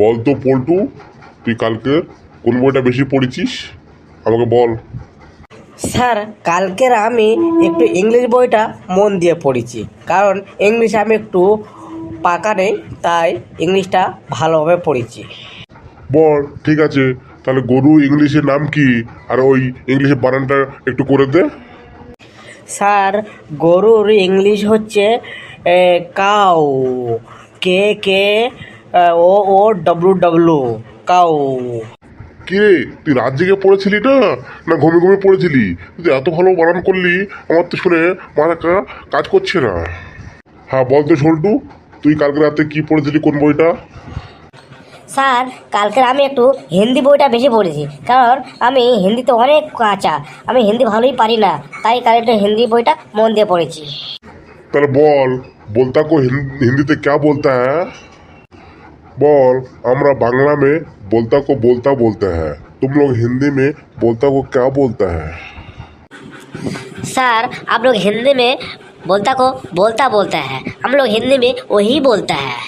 বল তো পল্টু তুই কালকে কোন বইটা বেশি পড়েছিস? আমাকে বল। স্যার কালকের আমি একটু ইংলিশ বইটা মন দিয়ে পড়েছি। কারণ ইংলিশ আমি একটু পাকা নেই তাই ইংলিশটা ভালোভাবে পড়েছি। বল ঠিক আছে। তাহলে গরু ইংলিশের নাম কি? আর ওই ইংলিশের বানানটা একটু করে দে। স্যার গরুর ইংলিশ হচ্ছে cow K K O O W W cow কে তুই রাত জেগে পড়েছিলি না? না ঘুমে ঘুমে পড়েছিলি? তুই এত ভালো বানান করলি আমার তো শুনে মাথা কাজ করছে না। হ্যাঁ বল তো সল্টু তুই কালকে রাতে কি পড়েছিলি কোন বইটা? স্যার কালকে আমি একটু হিন্দি বইটা বেশি পড়েছি কারণ আমি হিন্দিতে অনেক কাঁচা আমি হিন্দি ভালোই পারি না তাই কালকে একটু হিন্দি বইটা মন দিয়ে পড়েছি। তাহলে বল বলতা কো হিন্দিতে ক্যা বলতা হ্যাঁ? बोल, हमारा बांग्ला में बोलता को बोलता बोलते हैं। तुम लोग हिंदी में बोलता को क्या बोलता है? सर, आप लोग हिंदी में बोलता को बोलता बोलता है। हम लोग हिंदी में वही बोलता है।